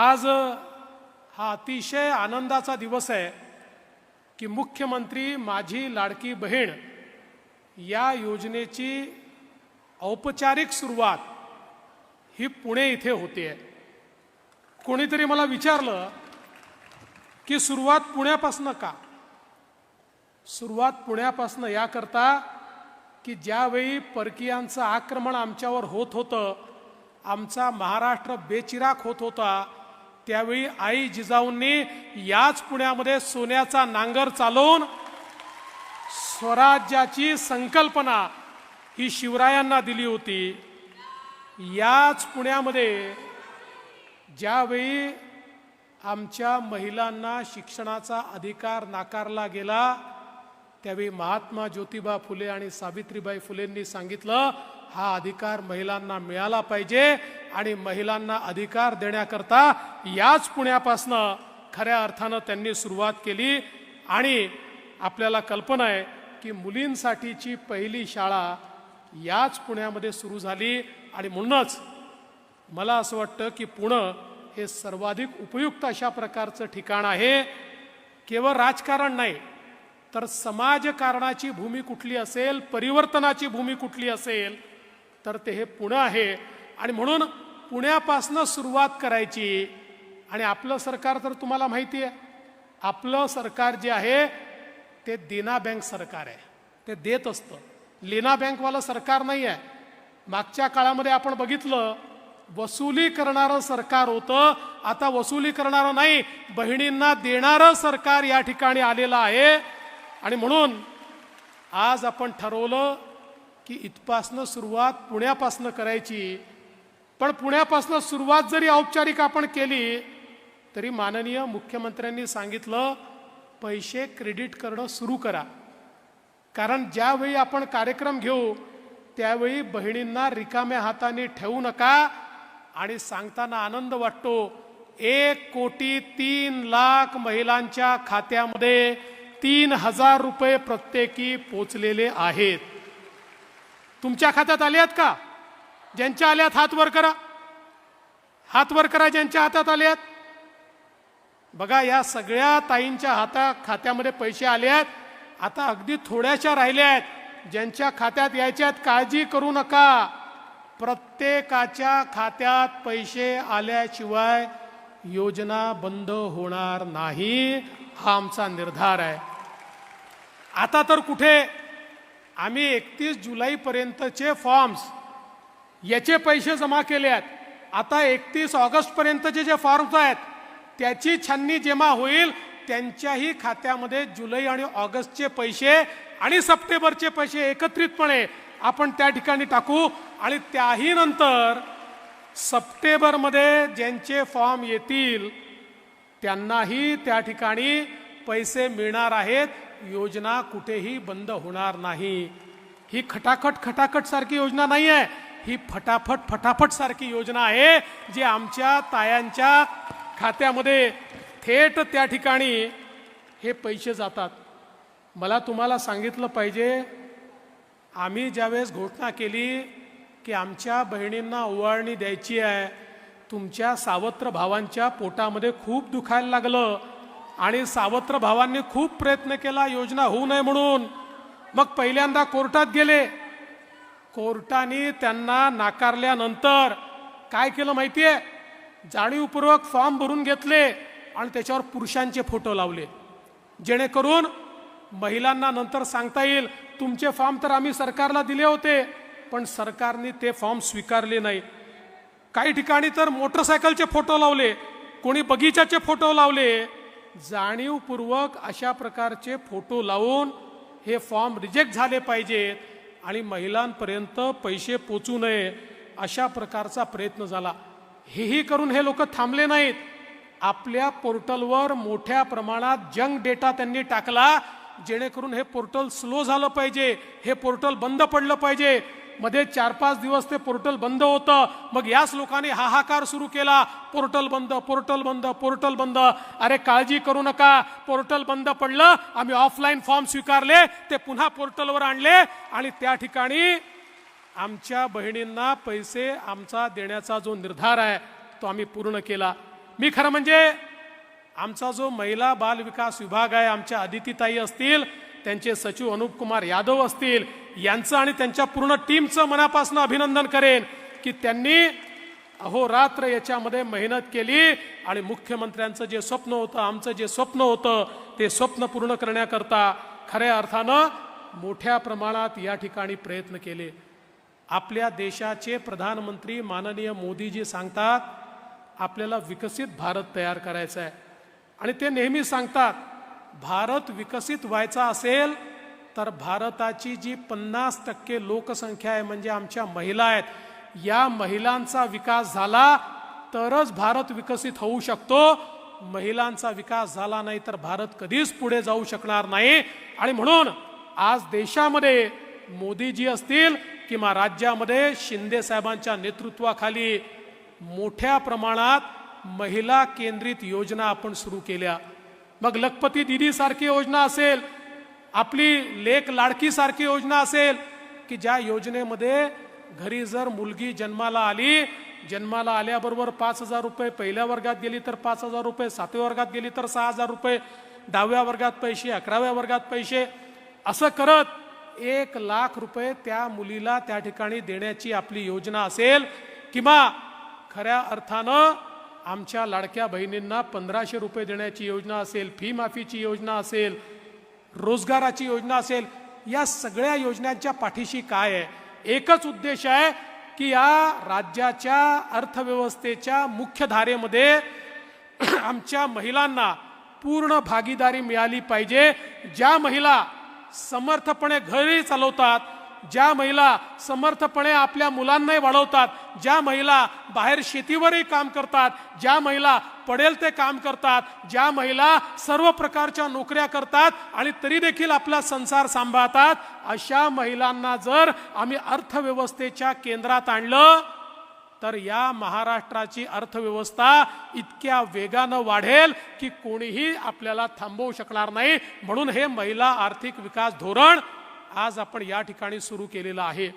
आज हा अतिशय आनंदाचा दिवस आहे की मुख्यमंत्री माझी लाडकी बहीण या योजनेची औपचारिक सुरुवात ही पुणे इथे होते. कोणीतरी मला विचारलं की सुरुवात पुण्यापासनं का? सुरुवात पुण्यापासनं याकरता की ज्यावेळी परकीयांचं आक्रमण आमच्यावर होत होतं आमचा महाराष्ट्र बेचिराक होत होता त्यावेळी आई जिजाऊंनी याच पुण्यामध्ये सोन्याचा नांगर चालवून स्वराज्याची संकल्पना ही शिवरायांना दिली होती. याच पुण्यामध्ये ज्यावेळी आमच्या महिलांना शिक्षणाचा अधिकार नाकारला गेला त्यावेळी महात्मा ज्योतिबा फुले आणि सावित्रीबाई फुलेंनी सांगितलं हा अधिकार महिलांना मिळाला पाहिजे. आणि महिलांना अधिकार देण्याकरता याच पुण्यापासनं खऱ्या अर्थानं त्यांनी सुरुवात केली. आणि आपल्याला कल्पना आहे की मुलींसाठीची पहिली शाळा याच पुण्यामध्ये सुरू झाली. आणि म्हणूनच मला असं वाटतं की पुणं हे सर्वाधिक उपयुक्त अशा प्रकारचं ठिकाण आहे. केवळ राजकारण नाही तर समाजकारणाची भूमी कुठली असेल परिवर्तनाची भूमी कुठली असेल तर ते हे पुणं आहे. आणि म्हणून पुण्यापासनं सुरुवात करायची. आणि आपलं सरकार तर तुम्हाला माहिती आहे आपलं सरकार जे आहे ते देना बँक सरकार आहे. ते देत असतं. लेना बँकवालं सरकार नाही आहे मागच्या काळामध्ये आपण बघितलं वसुली करणारं सरकार होतं. आता वसुली करणारं नाही बहिणींना देणारं सरकार या ठिकाणी आलेलं आहे. आणि म्हणून आज आपण ठरवलं की इथपासनं सुरुवात पुण्यापासनं करायची. पण पुण्यापासून सुरुवात जरी औपचारिक आपण केली तरी माननीय मुख्यमंत्र्यांनी सांगितलं पैसे क्रेडिट करणं सुरू करा. कारण ज्यावेळी आपण कार्यक्रम घेऊ त्यावेळी बहिणींना रिकाम्या हाताने ठेवू नका आणि सांगताना आनंद वाटतो एक कोटी तीन लाख महिलांच्या खात्यामध्ये तीन हजार रुपये प्रत्येकी पोचलेले आहेत. तुमच्या खात्यात आले आहेत का? ज्यांच्या आल्यात हात वर करा. हात वर करा ज्यांच्या हातात आले आहेत बघा या सगळ्या ताईंच्या हाता खात्यामध्ये पैसे आले आहेत आता अगदी थोड्याशा राहिल्या आहेत ज्यांच्या खात्यात यायच्यात काळजी करू नका. प्रत्येकाच्या खात्यात पैसे आल्याशिवाय योजना बंद होणार नाही. हा आमचा निर्धार आहे. आता तर कुठे? आम्ही एकतीस जुलैपर्यंतचे फॉर्म्स याचे पैसे जमा केले आहेत आता एकतीस ऑगस्टपर्यंतचे जे फॉर्म्स आहेत त्याची छाननी जमा होईल त्यांच्याही खात्यामध्ये जुलै आणि ऑगस्टचे पैसे आणि सप्टेंबरचे पैसे एकत्रितपणे आपण त्या ठिकाणी टाकू आणि त्याही नंतर सप्टेंबरमध्ये ज्यांचे फॉर्म येतील त्यांनाही त्या ठिकाणी पैसे मिळणार आहेत. योजना कुठेही बंद होणार नाही. ही खटाखट खटाखट सारखी योजना नाही आहे ही फटाफट फटाफट सारखी योजना आहे जी आमच्या तायांच्या खात्यामध्ये थेट त्या ठिकाणी हे पैसे जातात. मला तुम्हाला सांगितलं पाहिजे आम्ही ज्यावेळेस घोषणा केली की आमच्या बहिणींना ओवाळणी द्यायची आहे तुमच्या सावत्र भावांच्या पोटामध्ये खूप दुखायला लागलं आणि सावत्र भावांनी खूप प्रयत्न केला योजना होऊ नये म्हणून. मग पहिल्यांदा कोर्टात गेले कोर्टाने त्यांना नाकारल्यानंतर काय केलं माहिती आहे जाणीवपूर्वक फॉर्म भरून घेतले आणि त्याच्यावर पुरुषांचे फोटो लावले. जेणेकरून महिलांना नंतर सांगता येईल तुमचे फॉर्म तर आम्ही सरकारला दिले होते पण सरकारने ते फॉर्म स्वीकारले नाही. काही ठिकाणी तर मोटरसायकलचे फोटो लावले कोणी बगीचाचे फोटो लावले. जाणीवपूर्वक अशा प्रकारचे फोटो लावून हे फॉर्म रिजेक्ट झाले पाहिजेत. आणि महिलांपर्यंत पैसे पोचू नये अशा प्रकारचा प्रयत्न झाला. हेही करून हे लोक थांबले नाहीत. आपल्या पोर्टलवर मोठ्या प्रमाणात जंक डेटा त्यांनी टाकला जेणेकरून हे पोर्टल स्लो झालं पाहिजे हे पोर्टल बंद पडलं पाहिजे. मध्ये चार पाच दिवस ते पोर्टल बंद होतं. मग याच लोकांनी हाहाकार सुरू केला. पोर्टल बंद पोर्टल बंद पोर्टल बंद. अरे काळजी करू नका. पोर्टल बंद पडलं. आम्ही ऑफलाईन फॉर्म स्वीकारले. ते पुन्हा पोर्टलवर आणले. आणि त्या ठिकाणी आमच्या बहिणींना पैसे आमचा देण्याचा जो निर्धार आहे तो आम्ही पूर्ण केला. मी खरं म्हणजे आमचा जो महिला बाल विकास विभाग आहे आमच्या अदितीताई असतील त्यांचे सचिव अनुप कुमार यादव असतील यांचं आणि त्यांच्या पूर्ण टीमचं मनापासून अभिनंदन करेन की त्यांनी अहोरात्र याच्यामध्ये मेहनत केली आणि मुख्यमंत्र्यांचं जे स्वप्न होतं आमचं जे स्वप्न होतं ते स्वप्न पूर्ण करण्याकरता खऱ्या अर्थानं मोठ्या प्रमाणात या ठिकाणी प्रयत्न केले. आपल्या देशाचे प्रधानमंत्री माननीय मोदीजी सांगतात आपल्याला विकसित भारत तयार करायचा आहे आणि ते नेहमी सांगतात भारत विकसित व्हायचा असेल तर भारताची जी पन्नास टक्के लोकसंख्या आहे म्हणजे आमच्या महिला आहेत या महिलांचा विकास झाला तरच भारत विकसित होऊ शकतो. महिलांचा विकास झाला नाही तर भारत कधीच पुढे जाऊ शकणार नाही. आणि म्हणून आज देशामध्ये मोदीजी असतील किंवा राज्यामध्ये शिंदे साहेबांच्या नेतृत्वाखाली मोठ्या प्रमाणात महिला केंद्रित योजना आपण सुरू केल्या. मग लखपती दिदी सारखी योजना असेल आपली लेख लाडकी सारखी योजना असेल की ज्या योजनेमध्ये घरी जर मुलगी जन्माला आली जन्माला आल्याबरोबर पाच हजार रुपये पहिल्या वर्गात गेली तर पाच हजार रुपये सातव्या वर्गात गेली तर सहा हजार रुपये दहाव्या वर्गात पैसे अकराव्या वर्गात पैसे असं करत एक लाख रुपये त्या मुलीला त्या ठिकाणी देण्याची आपली योजना असेल किंवा खऱ्या अर्थानं आमच्या लाडक्या बहिणींना पंधराशे रुपये देण्याची योजना असेल फी माफीची योजना असेल रोजगाराची योजना असेल या सगळ्या योजनांच्या पाठीशी काय आहे? एकच उद्देश आहे की या राज्याच्या अर्थव्यवस्थेच्या मुख्य धारेमध्ये आमच्या महिलांना पूर्ण भागीदारी मिळाली पाहिजे. ज्या महिला समर्थपणे घरी चालवतात ज्या महिला समर्थपणे आपल्या मुलांनाही वाढवतात ज्या महिला बाहेर शेतीवरही काम करतात ज्या महिला पडेल ते काम करतात ज्या महिला सर्व प्रकारच्या नोकऱ्या करतात आणि तरी देखील आपला संसार सांभाळतात अशा महिलांना जर आम्ही अर्थव्यवस्थेच्या केंद्रात आणलं तर या महाराष्ट्राची अर्थव्यवस्था इतक्या वेगानं वाढेल की कोणीही आपल्याला थांबवू शकणार नाही. म्हणून हे महिला आर्थिक विकास धोरण आज आपण या ठिकाणी सुरू केलेलं आहे.